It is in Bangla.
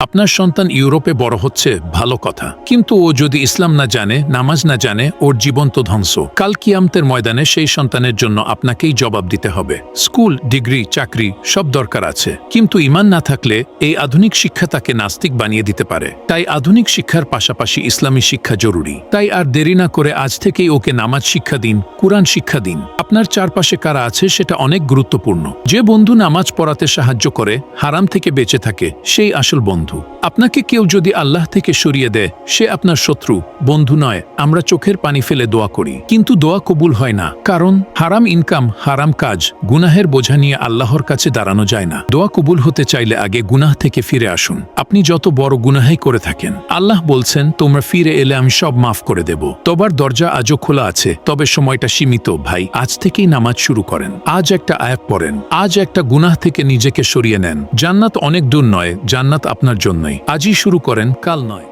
আপনার সন্তান ইউরোপে বড় হচ্ছে ভালো কথা। কিন্তু ও যদি ইসলাম না জানে, নামাজ না জানে, ওর জীবন তো ধ্বংস। কাল কিয়ামতের ময়দানে সেই সন্তানের জন্য আপনাকেই জবাব দিতে হবে। স্কুল, ডিগ্রি, চাকরি, সব দরকার আছে। কিন্তু ইমান না থাকলে এই আধুনিক শিক্ষা তাকে নাস্তিক বানিয়ে দিতে পারে। তাই আধুনিক শিক্ষার পাশাপাশি ইসলামী শিক্ষা জরুরি। তাই আর দেরি না করে আজ থেকেই ওকে নামাজ শিক্ষা দিন, কোরআন শিক্ষা দিন। আপনার চারপাশে কারা আছে সেটা অনেক গুরুত্বপূর্ণ। যে বন্ধু নামাজ পড়াতে সাহায্য করে, হারাম থেকে বেঁচে থাকে, সেই আসল বন্ধু। আপনাকে কেউ যদি আল্লাহ থেকে সরিয়ে দেয়, সে আপনার শত্রু। বন্ধু নয়, আমরা চোখের পানি ফেলে দোয়া করি। কিন্তু দোয়া কবুল হয় না, কারণ হারাম ইনকাম, হারাম কাজ, গুনাহের বোঝা নিয়ে আল্লাহর কাছে দাঁড়ানো যায় না। দোয়া কবুল হতে চাইলে আগে গুনাহ থেকে ফিরে আসুন। আপনি যত বড় গুনাহাই করে থাকেন, আল্লাহ বলছেন, তোমরা ফিরে এলে আমি সব মাফ করে দেব। তবার দরজা আজও খোলা আছে, তবে সময়টা সীমিত, ভাই। আজ থেকেই নামাজ শুরু করেন। আজ একটা আয়াত পড়েন। আজ একটা গুনাহ থেকে নিজেকে সরিয়ে নেন। জান্নাত অনেক দূর নয়, জান্নাত আপনার জন্যই। আজই শুরু করেন কাল নয়।